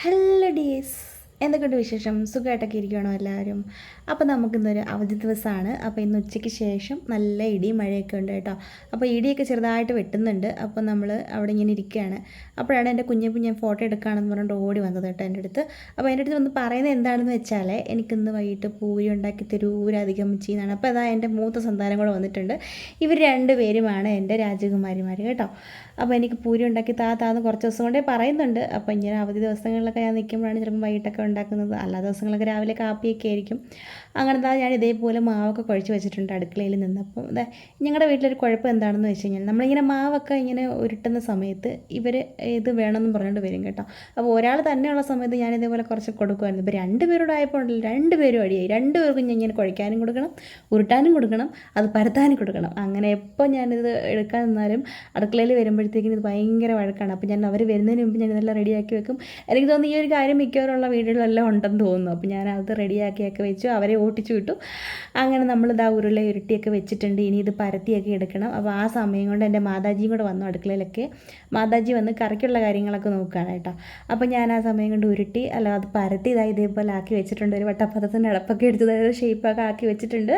Hello ഡീസ് എന്തൊക്കെയുണ്ട് വിശേഷം? സുഖമായിട്ടൊക്കെ ഇരിക്കുകയാണോ എല്ലാവരും? അപ്പോൾ നമുക്കിന്നൊരു അവധി ദിവസമാണ് അപ്പോൾ ഇന്ന് ഉച്ചയ്ക്ക് ശേഷം നല്ല ഇടിയും മഴയൊക്കെ ഉണ്ട് കേട്ടോ. അപ്പോൾ ഇടിയൊക്കെ ചെറുതായിട്ട് വെട്ടുന്നുണ്ട്. അപ്പോൾ നമ്മൾ അവിടെ ഇങ്ങനെ ഇരിക്കുകയാണ്. അപ്പോഴാണ് എന്റെ കുഞ്ഞു ഞാൻ ഫോട്ടോ എടുക്കുകയാണെന്ന് പറഞ്ഞിട്ട് ഓടി വന്നത് കേട്ടോ എന്റെ അടുത്ത്. അപ്പോൾ എന്റെ അടുത്ത് വന്ന് പറയുന്നത് എന്താണെന്ന് വെച്ചാൽ എനിക്കിന്ന് വൈകിട്ട് പൂരി ഉണ്ടാക്കി തരൂരധികം ചെയ്യുന്നതാണ് അപ്പോൾ അതാ എന്റെ മൂത്ത സന്താനം കൂടെ വന്നിട്ടുണ്ട്. ഇവർ രണ്ട് പേരുമാണ് എന്റെ രാജകുമാരിമാർ കേട്ടോ. അപ്പോൾ എനിക്ക് പൂരി ഉണ്ടാക്കി താ താന്ന് കുറച്ച് ദിവസം കൊണ്ടേ പറയുന്നുണ്ട്. അപ്പോൾ ഇങ്ങനെ അവധി ദിവസങ്ങളിലൊക്കെ ഞാൻ നിൽക്കുമ്പോഴാണ് ചിലപ്പോൾ വൈകിട്ടൊക്കെ ഉണ്ടാക്കുന്നത്. അല്ലാത്ത ദിവസങ്ങളൊക്കെ രാവിലെ കാപ്പിയൊക്കെ ആയിരിക്കും. അങ്ങനെ ഞാൻ ഇതേപോലെ മാവൊക്കെ കുഴച്ച് വെച്ചിട്ടുണ്ട് അടുക്കളയിൽ നിന്ന്. നിന്നപ്പോൾ അതെ ഞങ്ങളുടെ വീട്ടിലൊരു കുഴപ്പം എന്താണെന്ന് വെച്ച് കഴിഞ്ഞാൽ നമ്മളിങ്ങനെ മാവൊക്കെ ഇങ്ങനെ ഉരുട്ടുന്ന സമയത്ത് ഇവർ ഇത് വേണമെന്ന് പറഞ്ഞുകൊണ്ട് വരും കേട്ടോ. അപ്പോൾ ഒരാൾ തന്നെയുള്ള സമയത്ത് ഞാൻ ഇതേപോലെ കുറച്ച് കൊടുക്കുമായിരുന്നു ഇപ്പോൾ രണ്ട് പേരോട് ആയപ്പോൾ ഉണ്ടല്ലോ രണ്ട് പേരും അടിയായി. രണ്ട് പേർക്കും ഞാൻ ഇങ്ങനെ കുഴയ്ക്കാനും കൊടുക്കണം ഉരുട്ടാനും കൊടുക്കണം അത് പരത്താനും കൊടുക്കണം. അങ്ങനെ എപ്പോൾ ഞാനിത് എടുക്കാൻ നിന്നാലും അടുക്കളയിൽ വരുമ്പോഴത്തേക്കും ഇത് ഭയങ്കര വഴക്കാണ്. അപ്പോൾ ഞാൻ അവർ വരുന്നതിന് മുമ്പ് ഞാൻ ഇതെല്ലാം റെഡിയാക്കി വെക്കും. എനിക്ക് തോന്നുന്നു ഈ ഒരു കാര്യം മിക്കവാറുള്ള വീടുകളിലെല്ലാം ഉണ്ടെന്ന് തോന്നുന്നു. അപ്പോൾ ഞാൻ അത് റെഡിയാക്കിയൊക്കെ വെച്ചു. അവരെ ഓട്ടിച്ചു വിട്ടു. അങ്ങനെ നമ്മൾ ഇതാ ഉരുള ഉരുട്ടിയൊക്കെ വെച്ചിട്ടുണ്ട്. ഇനി ഇത് പരത്തിയൊക്കെ എടുക്കണം. അപ്പോൾ ആ സമയം കൊണ്ട് എന്റെ മാതാജിയും കൂടെ വന്നു അടുക്കളയിലൊക്കെ. മാതാജി വന്ന് കറിക്കുള്ള കാര്യങ്ങളൊക്കെ നോക്കുകയാണ് കേട്ടോ. അപ്പോൾ ഞാൻ ആ സമയം കൊണ്ട് ഉരുട്ടി അല്ല അത് പരത്തി ഇതായി ഇതേപോലെ ആക്കി വെച്ചിട്ടുണ്ട്. ഒരു വട്ടപ്പതത്തിന്റെ അടപ്പൊക്കെ എടുത്തത് ഒരു ഷേപ്പൊക്കെ ആക്കി വെച്ചിട്ടുണ്ട്.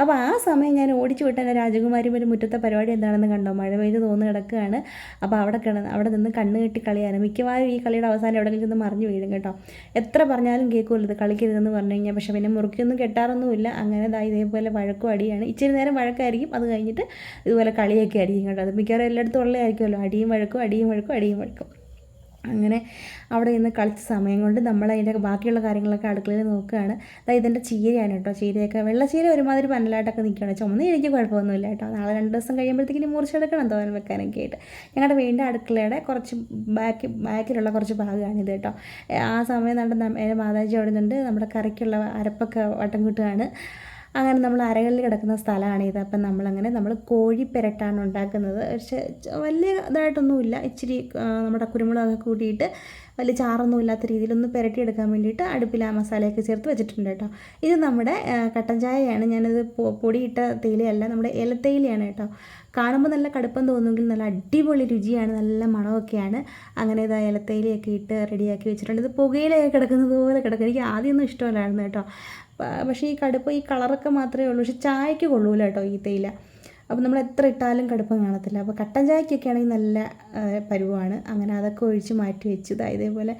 അപ്പോൾ ആ സമയം ഞാൻ ഓടിച്ചു വിട്ട രാജകുമാരി ഒരു മുറ്റത്തെ പരിപാടി എന്താണെന്ന് കണ്ടോ? മഴ പെയ്ത് തോന്നുന്നു കിടക്കുകയാണ്. അപ്പോൾ അവിടെ കിടന്ന് അവിടെ നിന്ന് കണ്ണ് കെട്ടി കളിയാണ്. മിക്കവാറും ഈ കളിയുടെ അവസാനം എവിടെയെങ്കിലും ചെന്ന് മറിഞ്ഞു വീഴും കേട്ടോ. എത്ര പറഞ്ഞാലും കേൾക്കുമല്ലോ ഇത് കളിക്കരുതെന്ന് പറഞ്ഞു കഴിഞ്ഞാൽ. പക്ഷേ പിന്നെ മുറുക്കിയൊന്നും കെട്ടാറൊന്നുമില്ല. അങ്ങനെ ദാ ഇതേപോലെ വഴക്കും അടിയാണ്. ഇച്ചിരി നേരം വഴക്കായിരിക്കും. അത് കഴിഞ്ഞിട്ട് ഇതുപോലെ കളിയൊക്കെ ആയിരിക്കും കേട്ടോ. അത് മിക്കവാറും എല്ലായിടത്തും ഉള്ളതായിരിക്കുമല്ലോ. അടിയും വഴക്കും അടിയും വഴക്കും അടിയും വഴക്കും. അങ്ങനെ അവിടെ നിന്ന് കളിച്ച സമയം കൊണ്ട് നമ്മൾ അതിന്റെ ബാക്കിയുള്ള കാര്യങ്ങളൊക്കെ അടുക്കളയിൽ നോക്കുകയാണ്. അതായത് ഇതിന്റെ ചീരയാണ് കേട്ടോ ചീരയൊക്കെ. വെള്ളച്ചീര ഒരുമാതിരി പന്നലായിട്ടൊക്കെ നിൽക്കുകയാണ്. ചുമന്ന് എനിക്ക് കുഴപ്പമൊന്നുമില്ല കേട്ടോ. നാളെ രണ്ട് ദിവസം കഴിയുമ്പോഴത്തേക്കിനി മുറിച്ചെടുക്കണം തോരൻ വെക്കാനൊക്കെ ആയിട്ട്. ഞങ്ങളുടെ വീടിന്റെ അടുക്കളയുടെ കുറച്ച് ബാക്ക് ബാക്കിലുള്ള കുറച്ച് ഭാഗമാണിത് കേട്ടോ. ആ സമയം നമ്മുടെ എന്റെ മാതാജി അവിടെ നിന്നുണ്ട്. നമ്മുടെ കറിക്കുള്ള അരപ്പൊക്കെ വട്ടം കിട്ടുകയാണ്. അങ്ങനെ നമ്മൾ അരകളിൽ കിടക്കുന്ന സ്ഥലമാണ് ഇത് അപ്പം നമ്മളങ്ങനെ നമ്മൾ കോഴി പെരട്ടാണ് ഉണ്ടാക്കുന്നത്. പക്ഷേ വലിയ ഇതായിട്ടൊന്നുമില്ല. ഇച്ചിരി നമ്മുടെ കുരുമുളകൊക്കെ കൂട്ടിയിട്ട് വലിയ ചാറൊന്നും ഇല്ലാത്ത രീതിയിലൊന്ന് പുരട്ടിയെടുക്കാൻ വേണ്ടിയിട്ട് അടുപ്പിൽ ആ മസാലയൊക്കെ ചേർത്ത് വെച്ചിട്ടുണ്ട് കേട്ടോ. ഇത് നമ്മുടെ കട്ടൻ ചായയാണ്. ഞാനിത് പൊടിയിട്ട തേയിലയല്ല നമ്മുടെ ഇലത്തേയിലയാണ് കേട്ടോ. കാണുമ്പോൾ നല്ല കടുപ്പം തോന്നുമെങ്കിൽ നല്ല അടിപൊളി രുചിയാണ് നല്ല മണമൊക്കെയാണ്. അങ്ങനെ ഇത് ഇലത്തേലിയൊക്കെ ഇട്ട് റെഡിയാക്കി വെച്ചിട്ടുണ്ട്. ഇത് പുകയിലൊക്കെ കിടക്കുന്നത് പോലെ കിടക്കും എനിക്ക് ആദ്യമൊന്നും ഇഷ്ടമല്ലായിരുന്നു കേട്ടോ. പക്ഷേ ഈ കടുപ്പ് ഈ കളറൊക്കെ മാത്രമേ ഉള്ളൂ. പക്ഷേ ചായക്ക് കൊള്ളൂല കേട്ടോ ഈ തേയില. അപ്പോൾ നമ്മൾ എത്ര ഇട്ടാലും കടുപ്പം കാണത്തില്ല. അപ്പോൾ കട്ടൻ ചായക്കൊക്കെ ആണെങ്കിൽ നല്ല പരുവമാണ് അങ്ങനെ അതൊക്കെ ഒഴിച്ച് മാറ്റി വെച്ചു ഇതേപോലെ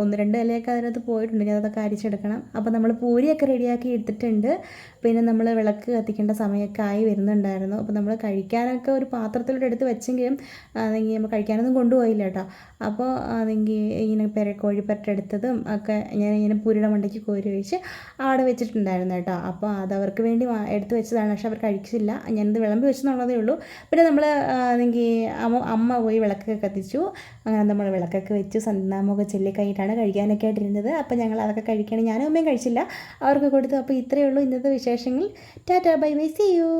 ഒന്ന് രണ്ട് ഇലയൊക്കെ അതിനകത്ത് പോയിട്ടുണ്ട് ഞാൻ അതൊക്കെ അരിച്ചെടുക്കണം. അപ്പോൾ നമ്മൾ പൂരിയൊക്കെ റെഡിയാക്കി എടുത്തിട്ടുണ്ട്. പിന്നെ നമ്മൾ വിളക്ക് കത്തിക്കേണ്ട സമയമൊക്കെ ആയി വരുന്നുണ്ടായിരുന്നു. അപ്പോൾ നമ്മൾ കഴിക്കാനൊക്കെ ഒരു പാത്രത്തിലൂടെ എടുത്ത് വെച്ചെങ്കിലും അതെങ്കിൽ നമ്മൾ കഴിക്കാനൊന്നും കൊണ്ടുപോയില്ല കേട്ടോ. അപ്പോൾ അതെങ്കിൽ ഇങ്ങനെ പെര കോഴിപ്പരട്ടെടുത്തതും ഒക്കെ ഞാൻ ഇങ്ങനെ പൂരിയുടെ മണ്ടയ്ക്ക് കോരി ഒഴിച്ച് അവിടെ വെച്ചിട്ടുണ്ടായിരുന്നു കേട്ടോ. അപ്പോൾ അതവർക്ക് വേണ്ടി എടുത്ത് വെച്ചതാണ്. പക്ഷെ അവർ കഴിച്ചില്ല. ഞാനിത് വിളമ്പി വെച്ചെന്നുള്ളതേ ഉള്ളൂ. പിന്നെ നമ്മൾ അതെങ്കിൽ അമ്മ അമ്മ പോയി വിളക്കൊക്കെ കത്തിച്ചു. അങ്ങനെ നമ്മൾ വിളക്കൊക്കെ വെച്ച്. സന്താമൊക്കെ ചെല്ലിക്കഴിഞ്ഞിട്ടാണ് കഴിക്കാനൊക്കെ ആയിട്ടിരുന്നത്. അപ്പോൾ ഞങ്ങൾ അതൊക്കെ കഴിക്കണം ഞാനും അമ്മയും കഴിച്ചില്ല. അവർക്ക് കൊടുത്തു. അപ്പോൾ ഇത്രയേ ഉള്ളൂ ഇന്നത്തെ വിശേഷങ്ങൾ. Tata bye bye. See you